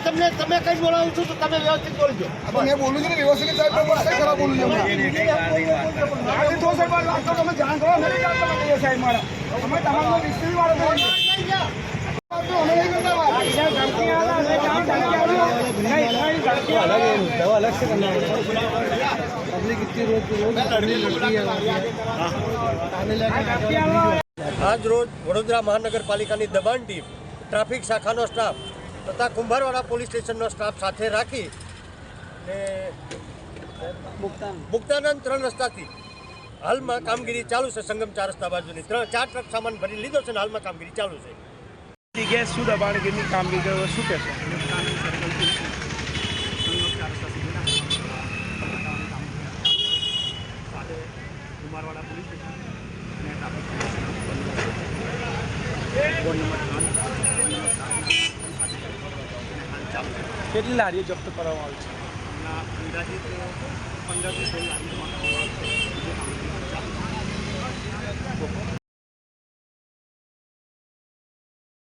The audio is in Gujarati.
તમે કઈ બોલાવું છું તો તમે વ્યવસ્થિત બોલજો મેં બોલું છું ને વ્યવસ્થિત સાહેબ ખરાબ બોલું છું આજે તો સાહેબ વાત તો તમે જાણ કરો અમે જાણ કરવા કહીએ સાહેબ મારા. અમે તમારો રિસ્ટ્રી વાળો આલા આજ રોજ વડોદરા મહાનગરપાલિકાની દબાણ ટીમ ટ્રાફિક શાખાનો સ્ટાફ તથા કુંભારવાડા પોલીસ સ્ટેશનનો સ્ટાફ સાથે રાખી ને મુક્તાનંદ ત્રણ રસ્તાથી હાલમાં કામગીરી ચાલુ છે સંગમ ચાર રસ્તા બાજુની. ત્રણ ચાર ટ્રક સામાન ભરી લીધો છે ને હાલમાં કામગીરી ચાલુ છે. ગેસ શું દબાણગીરની કામગીરી શું કહેશો? કેટલી લારીઓ જપ્ત કરવામાં આવી છે? પંદરથી